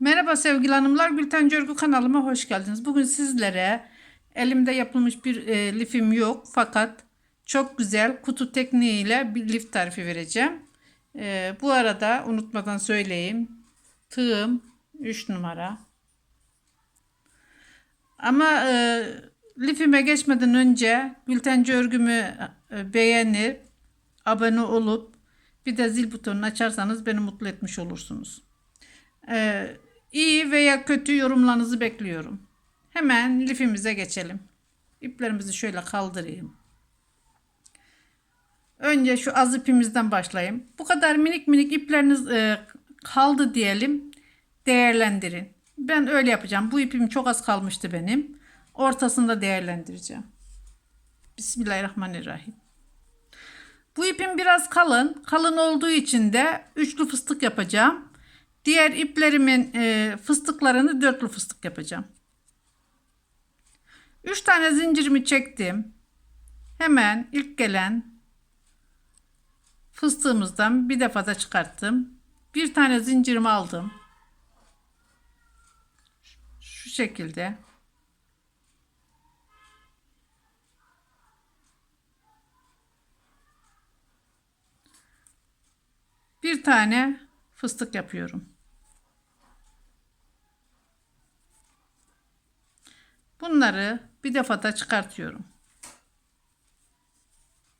Merhaba sevgili hanımlar, Gülten Cörgü kanalıma hoş geldiniz. Bugün sizlere elimde yapılmış bir e, lifim yok fakat çok güzel kutu tekniğiyle bir lif tarifi vereceğim. E, bu arada unutmadan söyleyeyim. Tığım 3 numara. Ama e, lifime geçmeden önce Gülten Cörgümü e, beğenip abone olup bir de zil butonunu açarsanız beni mutlu etmiş olursunuz. Ee, iyi veya kötü yorumlarınızı bekliyorum. Hemen lifimize geçelim. İplerimizi şöyle kaldırayım. Önce şu az ipimizden başlayayım. Bu kadar minik minik ipleriniz e, kaldı diyelim. Değerlendirin. Ben öyle yapacağım. Bu ipim çok az kalmıştı benim. Ortasında değerlendireceğim. Bismillahirrahmanirrahim. Bu ipim biraz kalın. Kalın olduğu için de üçlü fıstık yapacağım. Diğer iplerimin e, fıstıklarını dörtlü fıstık yapacağım. 3 tane zincirimi çektim. Hemen ilk gelen fıstığımızdan bir defada çıkarttım. Bir tane zincirimi aldım. Şu şekilde. Bir tane fıstık yapıyorum. Bunları bir defada çıkartıyorum.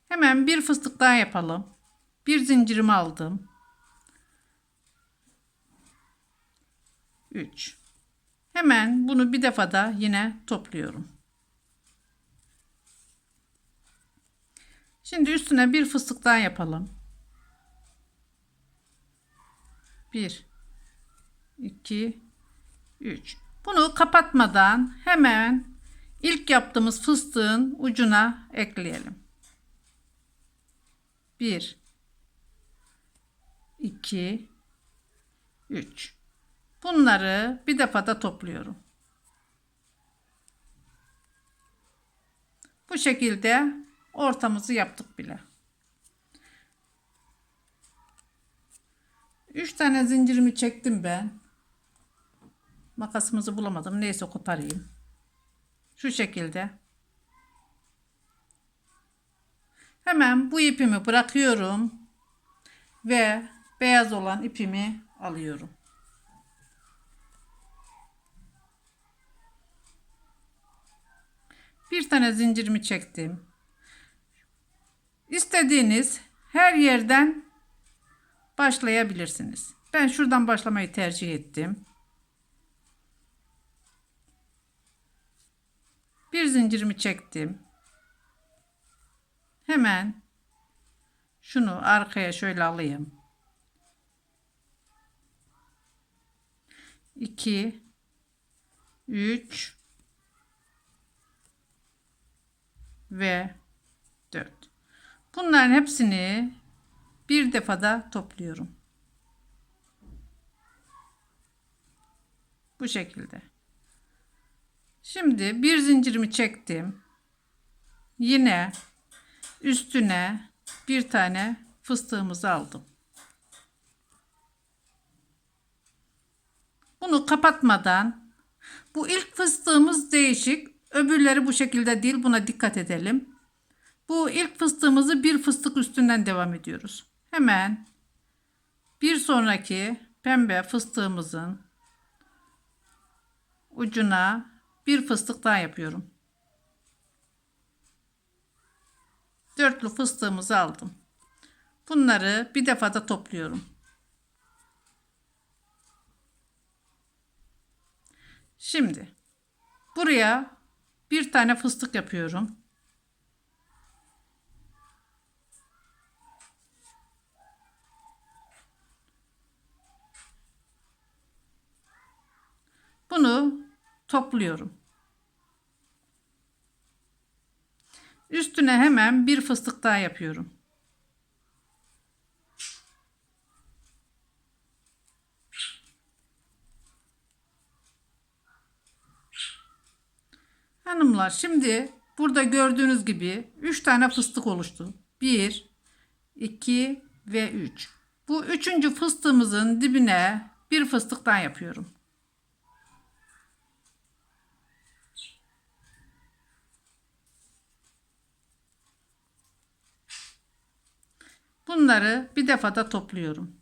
Hemen bir fıstık daha yapalım. Bir zincirimi aldım. 3. Hemen bunu bir defada yine topluyorum. Şimdi üstüne bir fıstık daha yapalım. 1 2 3 Bunu kapatmadan hemen ilk yaptığımız fıstığın ucuna ekleyelim. 1 2 3 Bunları bir defada topluyorum. Bu şekilde ortamızı yaptık bile. 3 tane zincirimi çektim ben. Makasımızı bulamadım. Neyse koparayım. Şu şekilde. Hemen bu ipimi bırakıyorum. Ve beyaz olan ipimi alıyorum. Bir tane zincirimi çektim. İstediğiniz her yerden başlayabilirsiniz. Ben şuradan başlamayı tercih ettim. Bir zincirimi çektim. Hemen şunu arkaya şöyle alayım. 2 3 ve 4. Bunların hepsini bir defada topluyorum. Bu şekilde. Şimdi bir zincirimi çektim. Yine üstüne bir tane fıstığımızı aldım. Bunu kapatmadan bu ilk fıstığımız değişik. Öbürleri bu şekilde değil. Buna dikkat edelim. Bu ilk fıstığımızı bir fıstık üstünden devam ediyoruz. Hemen bir sonraki pembe fıstığımızın ucuna bir fıstık daha yapıyorum. Dörtlü fıstığımızı aldım. Bunları bir defada topluyorum. Şimdi buraya bir tane fıstık yapıyorum. Bunu topluyorum. Üstüne hemen bir fıstık daha yapıyorum. Hanımlar şimdi burada gördüğünüz gibi 3 tane fıstık oluştu. 1 2 ve 3. Bu üçüncü fıstığımızın dibine bir fıstık daha yapıyorum. Bunları bir defada topluyorum.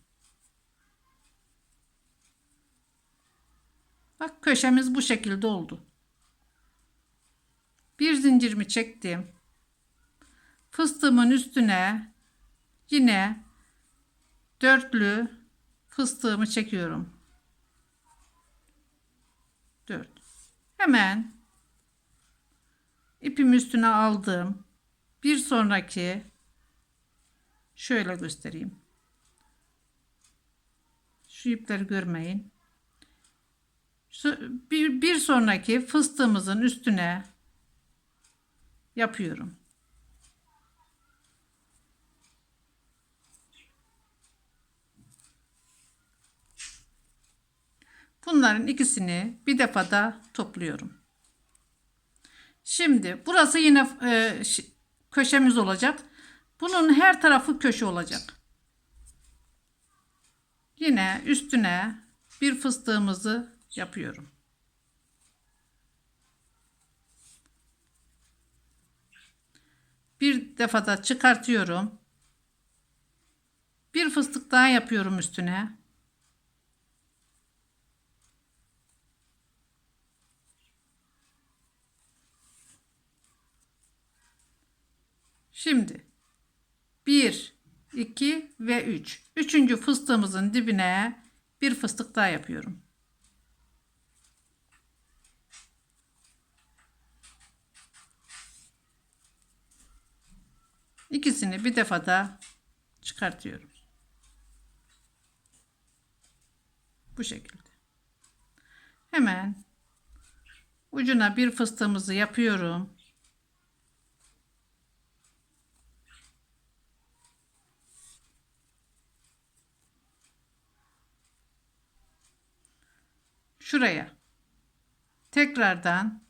Bak köşemiz bu şekilde oldu. Bir zincirimi çektim. Fıstığımın üstüne yine dörtlü fıstığımı çekiyorum. 4. Hemen ipimi üstüne aldım. Bir sonraki şöyle göstereyim. Şu ipleri görmeyin. Bir, bir sonraki fıstığımızın üstüne yapıyorum. Bunların ikisini bir defada topluyorum. Şimdi burası yine e, köşemiz olacak. Bunun her tarafı köşe olacak. Yine üstüne bir fıstığımızı yapıyorum. Bir defada çıkartıyorum. Bir fıstık daha yapıyorum üstüne. Şimdi 1, 2 ve 3. Üçüncü fıstığımızın dibine bir fıstık daha yapıyorum. İkisini bir defada çıkartıyorum. Bu şekilde. Hemen ucuna bir fıstığımızı yapıyorum. Şuraya tekrardan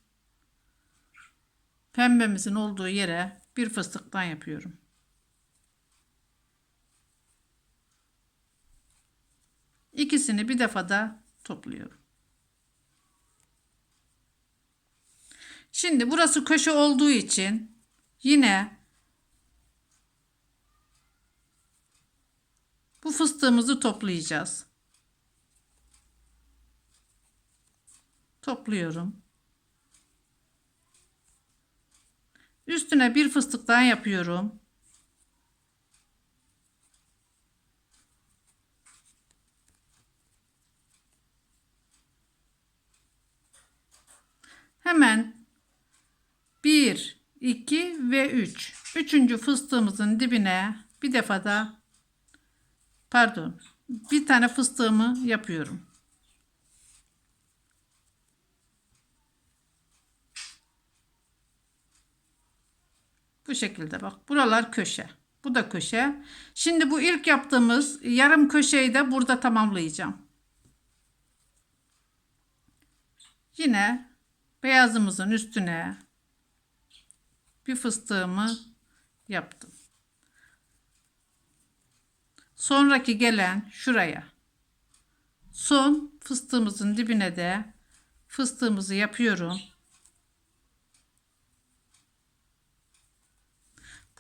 pembemizin olduğu yere bir fıstıktan yapıyorum. İkisini bir defada topluyorum. Şimdi burası köşe olduğu için yine bu fıstığımızı toplayacağız. Topluyorum. Üstüne bir fıstık daha yapıyorum. Hemen 1, 2 ve 3. Üçüncü fıstığımızın dibine bir defada pardon bir tane fıstığımı yapıyorum. Şekilde bak. Buralar köşe. Bu da köşe. Şimdi bu ilk yaptığımız yarım köşeyi de burada tamamlayacağım. Yine beyazımızın üstüne bir fıstığımı yaptım. Sonraki gelen şuraya. Son fıstığımızın dibine de fıstığımızı yapıyorum.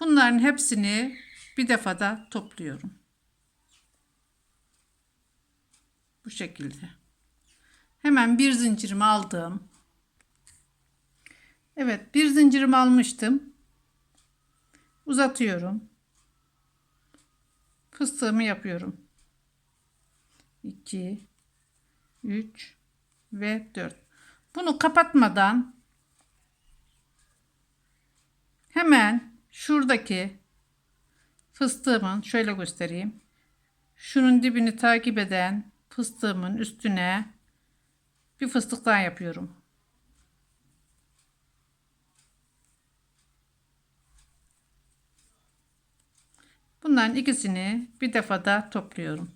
Bunların hepsini bir defada topluyorum. Bu şekilde. Hemen bir zincirimi aldım. Evet bir zincirimi almıştım. Uzatıyorum. Fıstığımı yapıyorum. 2 3 ve 4. Bunu kapatmadan hemen şuradaki fıstığımın şöyle göstereyim. Şunun dibini takip eden fıstığımın üstüne bir fıstık daha yapıyorum. Bunların ikisini bir defada topluyorum.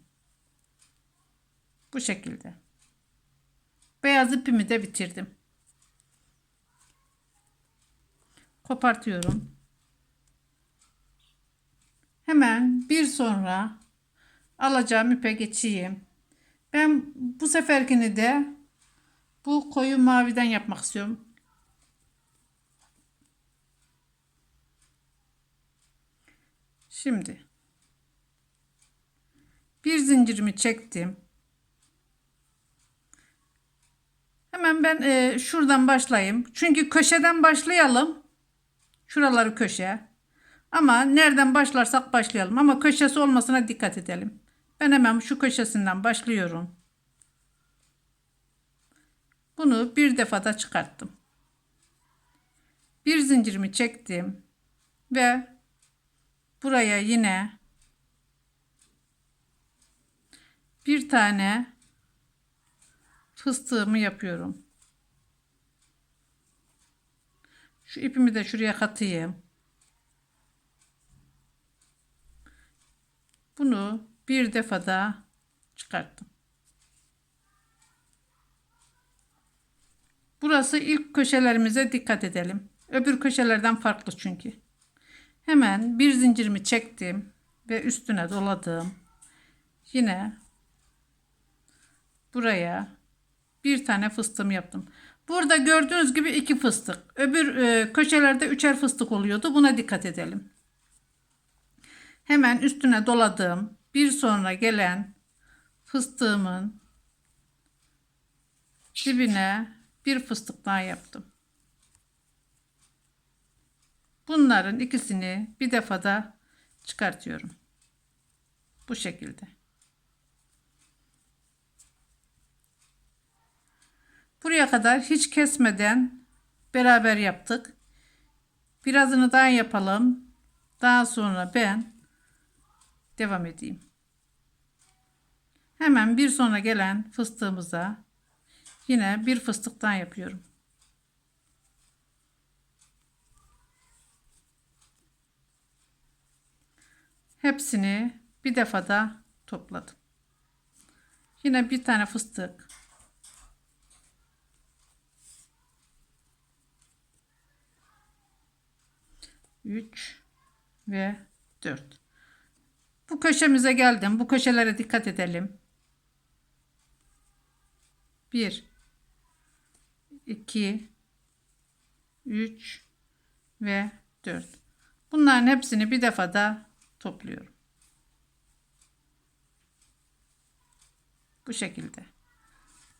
Bu şekilde. Beyaz ipimi de bitirdim. Kopartıyorum. Hemen bir sonra alacağım ipe geçeyim. Ben bu seferkini de bu koyu maviden yapmak istiyorum. Şimdi Bir zincirimi çektim. Hemen ben e, şuradan başlayayım. Çünkü köşeden başlayalım. Şuraları köşe. Ama nereden başlarsak başlayalım. Ama köşesi olmasına dikkat edelim. Ben hemen şu köşesinden başlıyorum. Bunu bir defada çıkarttım. Bir zincirimi çektim ve buraya yine bir tane fıstığımı yapıyorum. Şu ipimi de şuraya katayım. Bunu bir defada çıkarttım. Burası ilk köşelerimize dikkat edelim. Öbür köşelerden farklı çünkü. Hemen bir zincirimi çektim ve üstüne doladım. Yine buraya bir tane fıstığım yaptım. Burada gördüğünüz gibi iki fıstık. Öbür e, köşelerde üçer fıstık oluyordu. Buna dikkat edelim. Hemen üstüne doladım. Bir sonra gelen fıstığımın dibine bir fıstık daha yaptım. Bunların ikisini bir defada çıkartıyorum. Bu şekilde. Buraya kadar hiç kesmeden beraber yaptık. Birazını daha yapalım. Daha sonra ben devam edeyim. Hemen bir sonra gelen fıstığımıza yine bir fıstıktan yapıyorum. Hepsini bir defada topladım. Yine bir tane fıstık. Üç ve dört. Bu köşemize geldim. Bu köşelere dikkat edelim. Bir, iki, üç ve dört. Bunların hepsini bir defada topluyorum. Bu şekilde.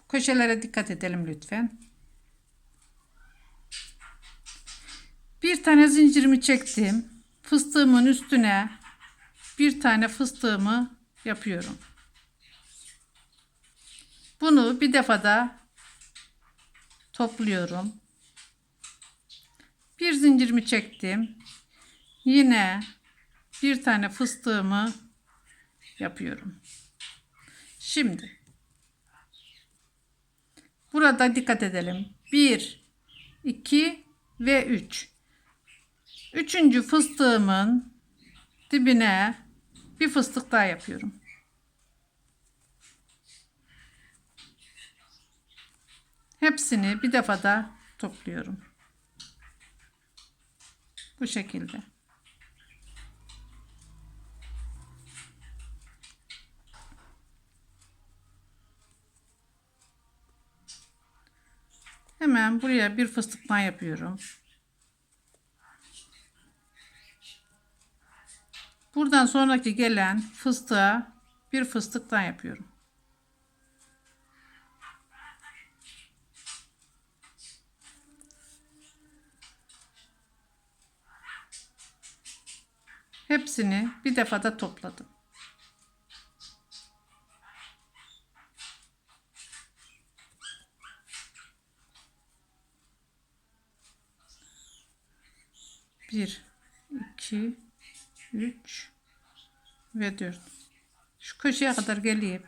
Bu köşelere dikkat edelim lütfen. Bir tane zincirimi çektim. Fıstığımın üstüne bir tane fıstığımı yapıyorum. Bunu bir defada topluyorum. Bir zincirimi çektim. Yine bir tane fıstığımı yapıyorum. Şimdi burada dikkat edelim. 1 2 ve 3. Üçüncü fıstığımın dibine bir fıstık daha yapıyorum. Hepsini bir defada topluyorum. Bu şekilde. Hemen buraya bir fıstıktan yapıyorum. Buradan sonraki gelen fıstığa bir fıstıktan yapıyorum. Hepsini bir defada topladım. Bir, iki, üç ve dört. Şu köşeye kadar geleyim.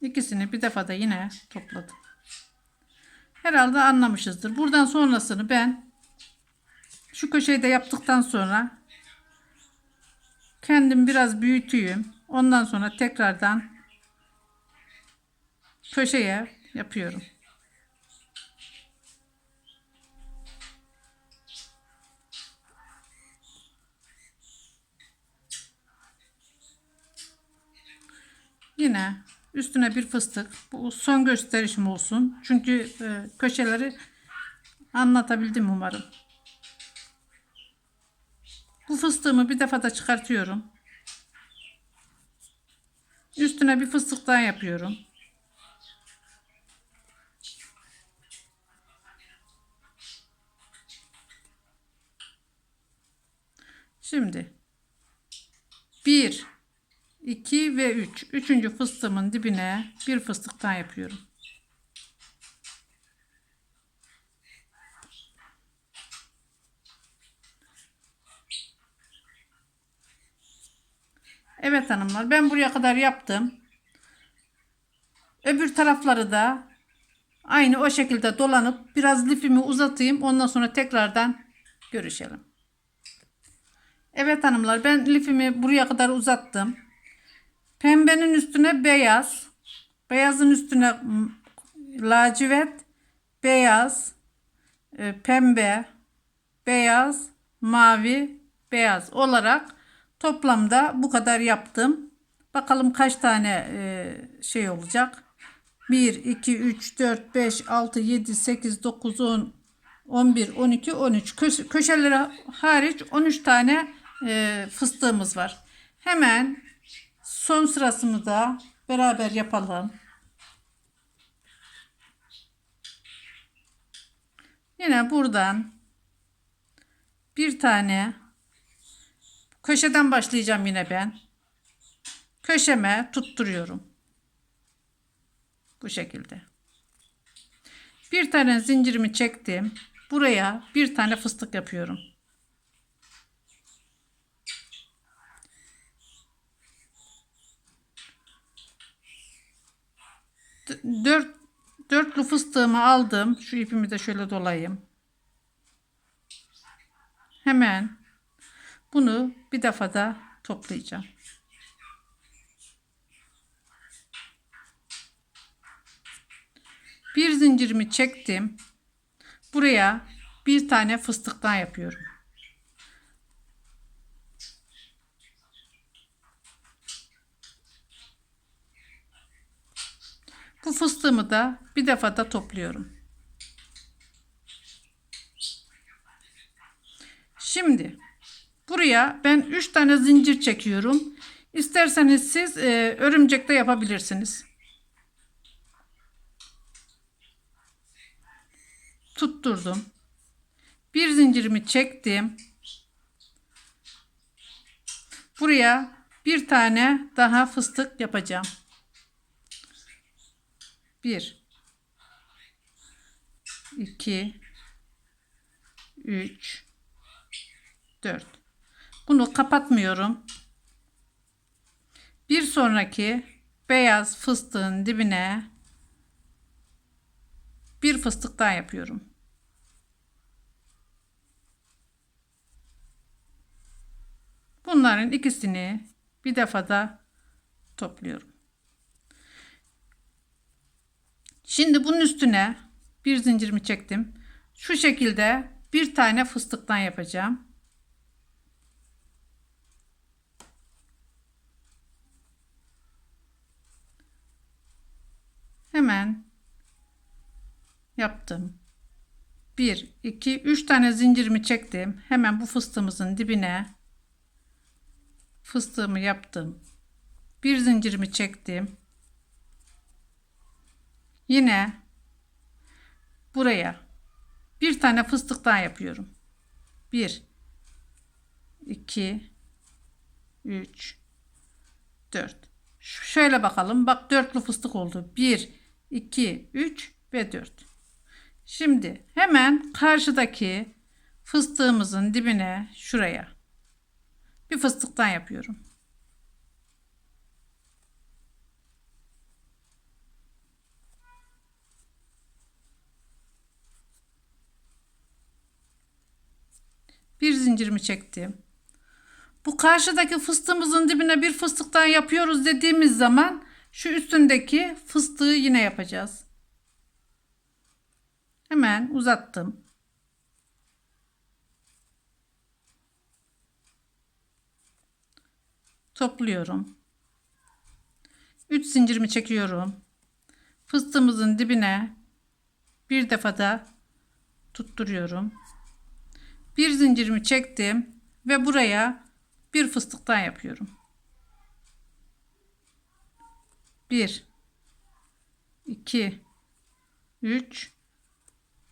İkisini bir defada yine topladım. Herhalde anlamışızdır. Buradan sonrasını ben şu köşeyi de yaptıktan sonra kendim biraz büyüteyim. Ondan sonra tekrardan köşeye yapıyorum. Yine Üstüne bir fıstık. Bu son gösterişim olsun. Çünkü e, köşeleri anlatabildim umarım. Bu fıstığımı bir defada çıkartıyorum. Üstüne bir fıstık daha yapıyorum. Şimdi 1 2 ve 3. Üçüncü fıstığımın dibine bir fıstık daha yapıyorum. Evet hanımlar ben buraya kadar yaptım. Öbür tarafları da aynı o şekilde dolanıp biraz lifimi uzatayım. Ondan sonra tekrardan görüşelim. Evet hanımlar ben lifimi buraya kadar uzattım. Pembenin üstüne beyaz. Beyazın üstüne lacivert, beyaz, e, pembe, beyaz, mavi, beyaz olarak toplamda bu kadar yaptım. Bakalım kaç tane e, şey olacak. 1, 2, 3, 4, 5, 6, 7, 8, 9, 10, 11, 12, 13. Köş köşeleri hariç 13 tane e, fıstığımız var. Hemen son sırasını da beraber yapalım. Yine buradan bir tane köşeden başlayacağım yine ben. Köşeme tutturuyorum. Bu şekilde. Bir tane zincirimi çektim. Buraya bir tane fıstık yapıyorum. D- Dört, dörtlü fıstığımı aldım. Şu ipimi de şöyle dolayayım. Hemen bunu bir defada toplayacağım. Bir zincirimi çektim. Buraya bir tane fıstık daha yapıyorum. Bu fıstığımı da bir defada topluyorum. Şimdi buraya ben 3 tane zincir çekiyorum. İsterseniz siz e, örümcekte yapabilirsiniz. Tutturdum. Bir zincirimi çektim. Buraya bir tane daha fıstık yapacağım. 1 2 3 4 Bunu kapatmıyorum. Bir sonraki beyaz fıstığın dibine bir fıstık daha yapıyorum. Bunların ikisini bir defada topluyorum. Şimdi bunun üstüne bir zincirimi çektim. Şu şekilde bir tane fıstıktan yapacağım. Hemen yaptım. 1 2 3 tane zincirimi çektim. Hemen bu fıstığımızın dibine fıstığımı yaptım. Bir zincirimi çektim. Yine buraya bir tane fıstık daha yapıyorum. 1 2 3 4 Şöyle bakalım. Bak dörtlü fıstık oldu. 1 2 3 ve 4. Şimdi hemen karşıdaki fıstığımızın dibine şuraya bir fıstıktan yapıyorum. Bir zincirimi çektim. Bu karşıdaki fıstığımızın dibine bir fıstık daha yapıyoruz dediğimiz zaman şu üstündeki fıstığı yine yapacağız. Hemen uzattım. Topluyorum. 3 zincirimi çekiyorum. Fıstığımızın dibine bir defa da tutturuyorum. Bir zincirimi çektim ve buraya bir fıstıktan yapıyorum. 1 2 3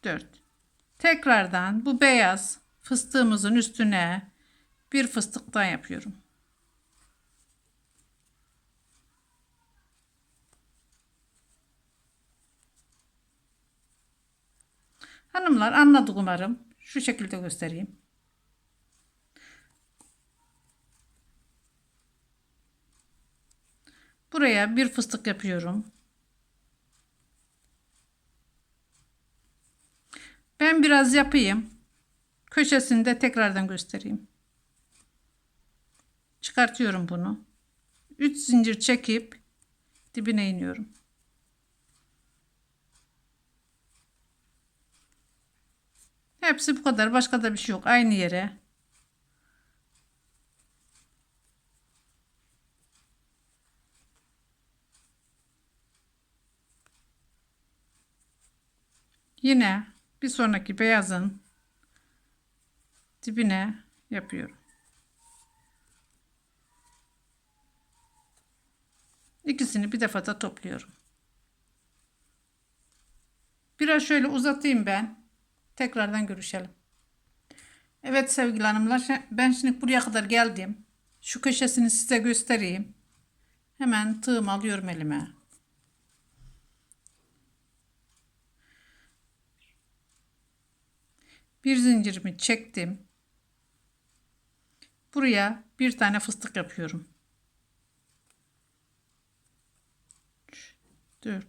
4 Tekrardan bu beyaz fıstığımızın üstüne bir fıstıktan yapıyorum. Hanımlar anladık umarım. Şu şekilde göstereyim. Buraya bir fıstık yapıyorum. Ben biraz yapayım. Köşesini de tekrardan göstereyim. Çıkartıyorum bunu. 3 zincir çekip dibine iniyorum. Hepsi bu kadar. Başka da bir şey yok. Aynı yere. Yine bir sonraki beyazın dibine yapıyorum. İkisini bir defada topluyorum. Biraz şöyle uzatayım ben. Tekrardan görüşelim. Evet sevgili hanımlar ben şimdi buraya kadar geldim. Şu köşesini size göstereyim. Hemen tığımı alıyorum elime. Bir zincirimi çektim. Buraya bir tane fıstık yapıyorum. 4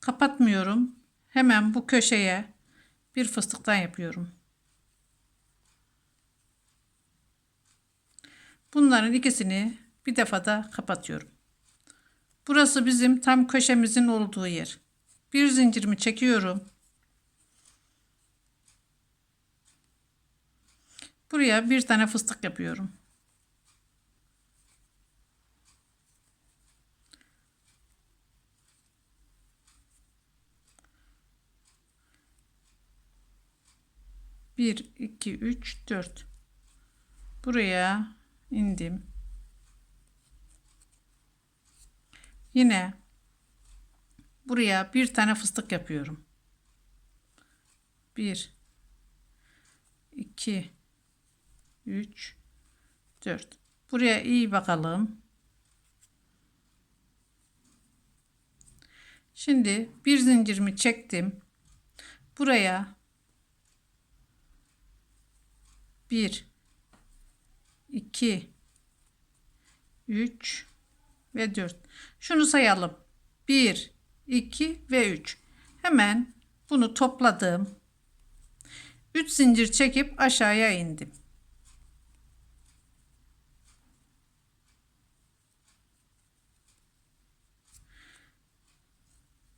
Kapatmıyorum. Hemen bu köşeye bir fıstıktan yapıyorum. Bunların ikisini bir defada kapatıyorum. Burası bizim tam köşemizin olduğu yer. Bir zincirimi çekiyorum. Buraya bir tane fıstık yapıyorum. Bir, iki, üç, dört. Buraya indim. Yine buraya bir tane fıstık yapıyorum. Bir, iki, 3 4 buraya iyi bakalım şimdi bir zincirimi çektim buraya 1 2 3 ve 4 şunu sayalım. 1 2 ve 3 hemen bunu topladım. 3 zincir çekip aşağıya indim.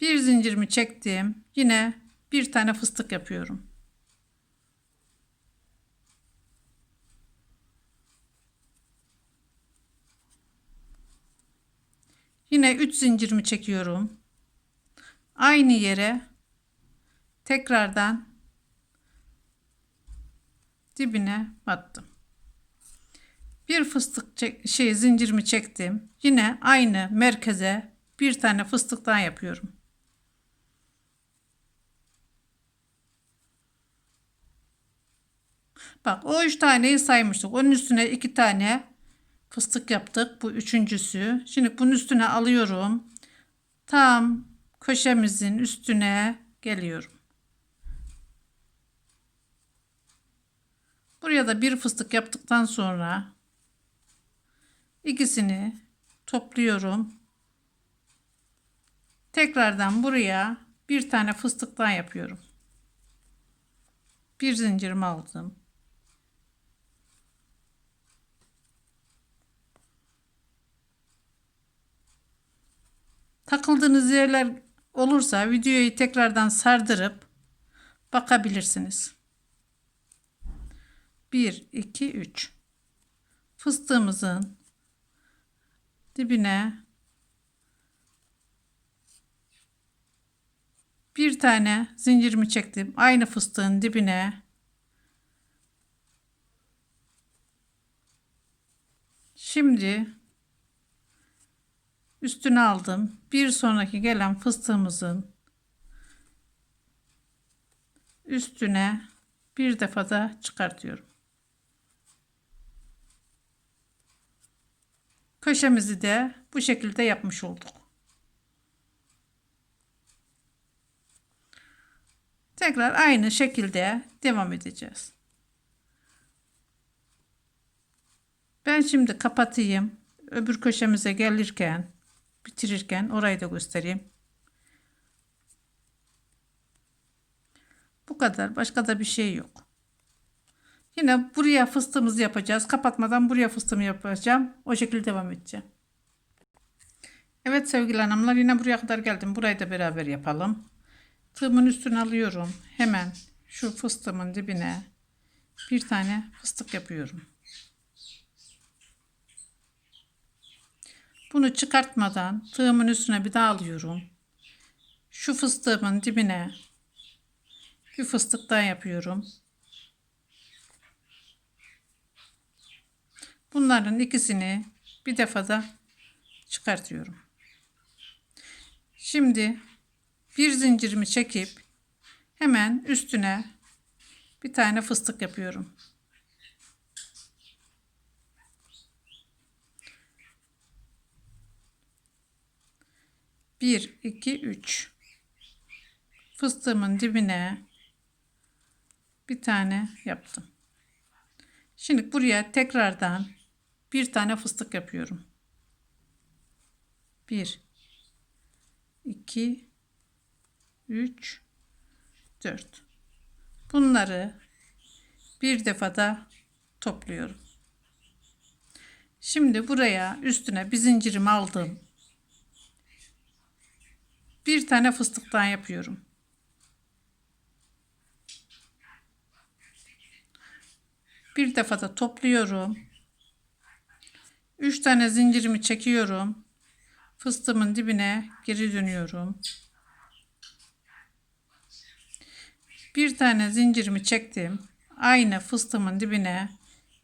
Bir zincirimi çektim. Yine bir tane fıstık yapıyorum. Yine 3 zincirimi çekiyorum. Aynı yere tekrardan dibine battım. Bir fıstık çek, şey zincirimi çektim. Yine aynı merkeze bir tane fıstıktan yapıyorum. Bak o üç taneyi saymıştık. Onun üstüne iki tane fıstık yaptık. Bu üçüncüsü. Şimdi bunun üstüne alıyorum. Tam köşemizin üstüne geliyorum. Buraya da bir fıstık yaptıktan sonra ikisini topluyorum. Tekrardan buraya bir tane fıstıktan yapıyorum. Bir zincirimi aldım. Takıldığınız yerler olursa videoyu tekrardan sardırıp bakabilirsiniz. 1 2 3 Fıstığımızın dibine bir tane zincirimi çektim. Aynı fıstığın dibine Şimdi üstüne aldım. Bir sonraki gelen fıstığımızın üstüne bir defa da çıkartıyorum. Köşemizi de bu şekilde yapmış olduk. Tekrar aynı şekilde devam edeceğiz. Ben şimdi kapatayım. Öbür köşemize gelirken, bitirirken orayı da göstereyim. Bu kadar. Başka da bir şey yok. Yine buraya fıstığımızı yapacağız. Kapatmadan buraya fıstığımı yapacağım. O şekilde devam edeceğim. Evet sevgili hanımlar yine buraya kadar geldim. Burayı da beraber yapalım. Tığımın üstüne alıyorum. Hemen şu fıstığımın dibine bir tane fıstık yapıyorum. Bunu çıkartmadan tığımın üstüne bir daha alıyorum. Şu fıstığımın dibine bir fıstık daha yapıyorum. Bunların ikisini bir defada çıkartıyorum. Şimdi bir zincirimi çekip hemen üstüne bir tane fıstık yapıyorum. Bir, iki, üç. Fıstığımın dibine bir tane yaptım. Şimdi buraya tekrardan bir tane fıstık yapıyorum. Bir, iki, üç, dört. Bunları bir defada topluyorum. Şimdi buraya üstüne bir zincirimi aldım. Bir tane fıstıktan yapıyorum. Bir defada topluyorum. Üç tane zincirimi çekiyorum. Fıstığımın dibine geri dönüyorum. Bir tane zincirimi çektim. Aynı fıstığımın dibine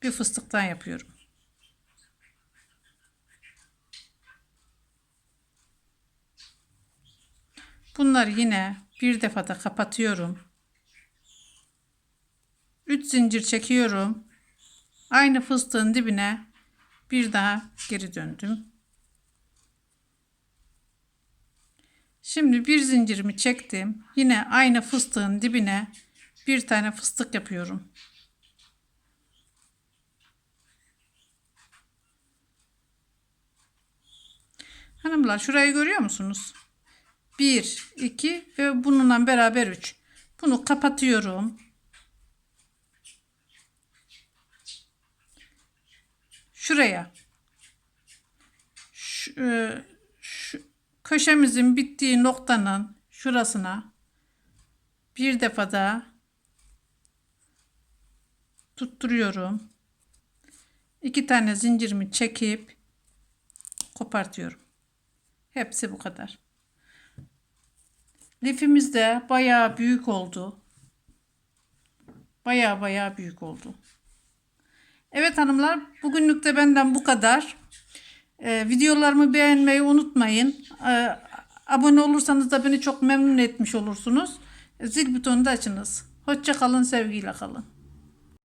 bir fıstıktan yapıyorum. Bunları yine bir defada kapatıyorum. 3 zincir çekiyorum. Aynı fıstığın dibine bir daha geri döndüm. Şimdi bir zincirimi çektim. Yine aynı fıstığın dibine bir tane fıstık yapıyorum. Hanımlar şurayı görüyor musunuz? 1, 2 ve bununla beraber 3. Bunu kapatıyorum. Şuraya. Şu, e, şu köşemizin bittiği noktanın şurasına bir defa daha tutturuyorum. İki tane zincirimi çekip kopartıyorum. Hepsi bu kadar. Lifimiz de bayağı büyük oldu. Bayağı bayağı büyük oldu. Evet hanımlar bugünlük de benden bu kadar. Ee, videolarımı beğenmeyi unutmayın. Ee, abone olursanız da beni çok memnun etmiş olursunuz. Zil butonunu da açınız. Hoşça kalın, sevgiyle kalın.